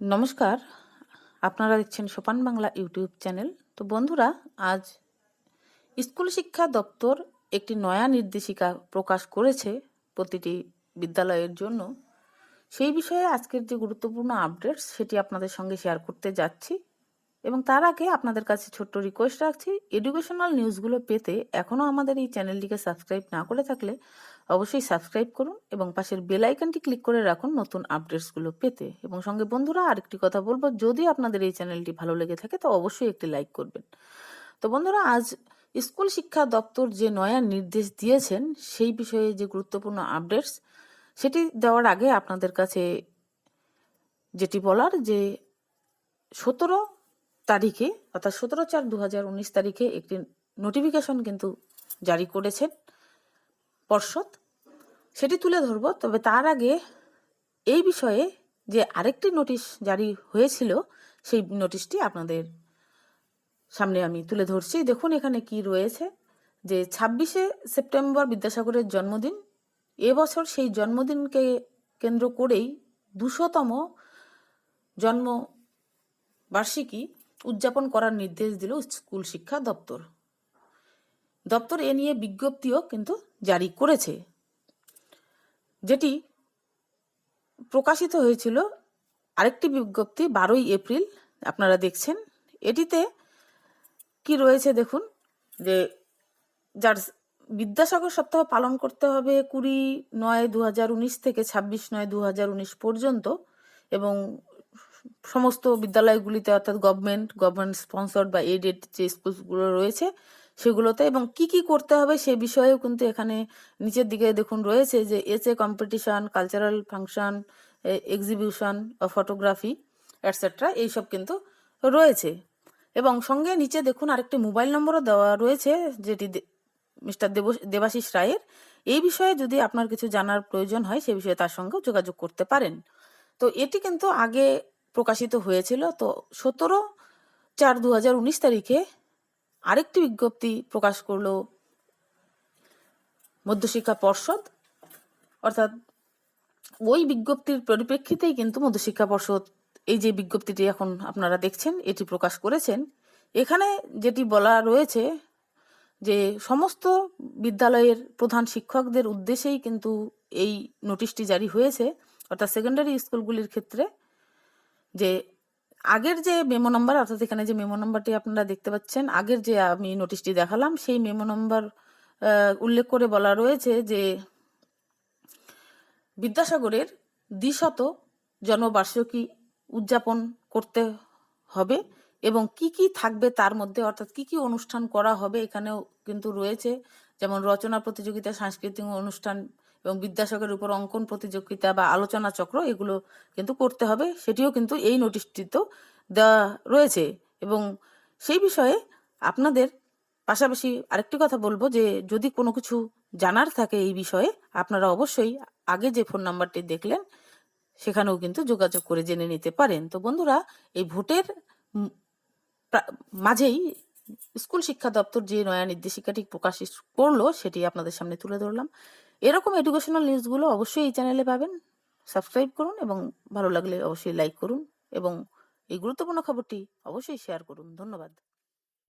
নমস্কার, আপনারা দেখছেন সোপান বাংলা ইউটিউব চ্যানেল। তো বন্ধুরা, আজ স্কুল শিক্ষা দপ্তর একটি নয়া নির্দেশিকা প্রকাশ করেছে প্রতিটি বিদ্যালয়ের জন্য। সেই বিষয়ে আজকের যে গুরুত্বপূর্ণ আপডেটস সেটি আপনাদের সঙ্গে শেয়ার করতে যাচ্ছি। এবং তার আগে আপনাদের কাছে ছোট্ট রিকোয়েস্ট রাখছি এডুকেশনাল নিউজগুলো পেতে এখনও আমাদের এই চ্যানেলটিকে সাবস্ক্রাইব না করে থাকলে অবশ্যই সাবস্ক্রাইব করুন এবং পাশের বেল আইকনটি ক্লিক করে রাখুন নতুন আপডেটসগুলো পেতে। এবং সঙ্গে বন্ধুরা, আরেকটি কথা বলব, যদি আপনাদের এই চ্যানেলটি ভালো লেগে থাকে তো অবশ্যই একটি লাইক করবেন। তো বন্ধুরা, আজ স্কুল শিক্ষা দপ্তর যে নয়া নির্দেশ দিয়েছেন, সেই বিষয়ে যে গুরুত্বপূর্ণ আপডেটস সেটি দেওয়ার আগে আপনাদের কাছে যেটি বলার যে সতেরো তারিখে, অর্থাৎ সতেরো চার দু তারিখে একটি নোটিফিকেশন কিন্তু জারি করেছেন পর্ষদ। সেটি তুলে ধরব, তবে তার আগে এই বিষয়ে যে আরেকটি নোটিশ জারি হয়েছিল, সেই নোটিশটি আপনাদের সামনে আমি তুলে ধরছি। দেখুন এখানে কি রয়েছে, যে ছাব্বিশে সেপ্টেম্বর বিদ্যাসাগরের জন্মদিন। এবছর সেই জন্মদিনকে কেন্দ্র করেই দুশোতম জন্ম বার্ষিকী উদযাপন করার নির্দেশ দিল স্কুল শিক্ষা দপ্তর। দপ্তর এ নিয়ে বিজ্ঞপ্তিও কিন্তু জারি করেছে। যেটি প্রকাশিত হয়েছিল আরেকটি বিজ্ঞপ্তি বারোই এপ্রিল, আপনারা দেখছেন। এটিতে কি রয়েছে দেখুন, যে যার বিদ্যাসাগর সপ্তাহ পালন করতে হবে কুড়ি নয় দু থেকে ছাব্বিশ নয় দু পর্যন্ত এবং সমস্ত বিদ্যালয়গুলিতে অর্থাৎ গভর্নমেন্ট গভর্নমেন্ট স্পন্সর্ড বা এডেড যে স্কুলগুলো রয়েছে, সেগুলোতে এবং কি কি করতে হবে সে বিষয়েও কিন্তু এখানে নিচের দিকে দেখুন রয়েছে যে এসে competition cultural function exhibition photography etcetera এইসব কিন্তু রয়েছে। এবং সঙ্গে নিচে দেখুন আরেকটি মোবাইল নম্বরও দেওয়া রয়েছে, যেটি মিস্টার দেব, দেবাশিস রায়ের। এই বিষয়ে যদি আপনার কিছু জানার প্রয়োজন হয়, সে বিষয়ে তার সঙ্গেও যোগাযোগ করতে পারেন। তো এটি কিন্তু আগে প্রকাশিত হয়েছিল। তো সতেরো চার দু তারিখে আরেকটি বিজ্ঞপ্তি প্রকাশ করল মধ্যশিক্ষা পর্ষদ। অর্থাৎ ওই বিজ্ঞপ্তির পরিপ্রেক্ষিতেই কিন্তু মধ্যশিক্ষা পর্ষদ এই যে বিজ্ঞপ্তিটি এখন আপনারা দেখছেন, এটি প্রকাশ করেছেন। এখানে যেটি বলা রয়েছে যে সমস্ত বিদ্যালয়ের প্রধান শিক্ষকদের উদ্দেশ্যেই কিন্তু এই নোটিশটি জারি হয়েছে। অর্থাৎ সেকেন্ডারি স্কুলগুলির ক্ষেত্রে যে আগের যে মেমো নাম্বার, অর্থাৎ এখানে যে মেমো নাম্বারটি আপনারা দেখতে পাচ্ছেন, আগের যে আমি নোটিশটি দেখালাম, সেই মেমো নাম্বার উল্লেখ করে বলা রয়েছে যে বিদ্যাসাগরের দ্বিশত জন্মবার্ষিকী উদযাপন করতে হবে এবং কি কি থাকবে তার মধ্যে, অর্থাৎ কি কি অনুষ্ঠান করা হবে এখানেও কিন্তু রয়েছে। যেমন রচনা প্রতিযোগিতা, সাংস্কৃতিক অনুষ্ঠান এবং বিদ্যাসাগরের উপর অঙ্কন প্রতিযোগিতা বা আলোচনা চক্র, এগুলো কিন্তু করতে হবে। সেটিও কিন্তু এই নোটিশটিতেও দেওয়া রয়েছে। এবং সেই বিষয়ে আপনাদের পাশাপাশি আরেকটি কথা বলব যে, যদি কোনো কিছু জানার থাকে এই বিষয়ে, আপনারা অবশ্যই আগে যে ফোন নাম্বারটি দেখলেন, সেখানেও কিন্তু যোগাযোগ করে জেনে নিতে পারেন। তো বন্ধুরা, এই ভোটের মাঝেই স্কুল শিক্ষা দপ্তর যে নয়া নির্দেশিকাটি প্রকাশ করল, সেটি আপনাদের সামনে তুলে ধরলাম। এরকম এডুকেশনাল নিউজগুলো অবশ্যই এই চ্যানেলে পাবেন। সাবস্ক্রাইব করুন এবং ভালো লাগলে অবশ্যই লাইক করুন এবং এই গুরুত্বপূর্ণ খবরটি অবশ্যই শেয়ার করুন। ধন্যবাদ।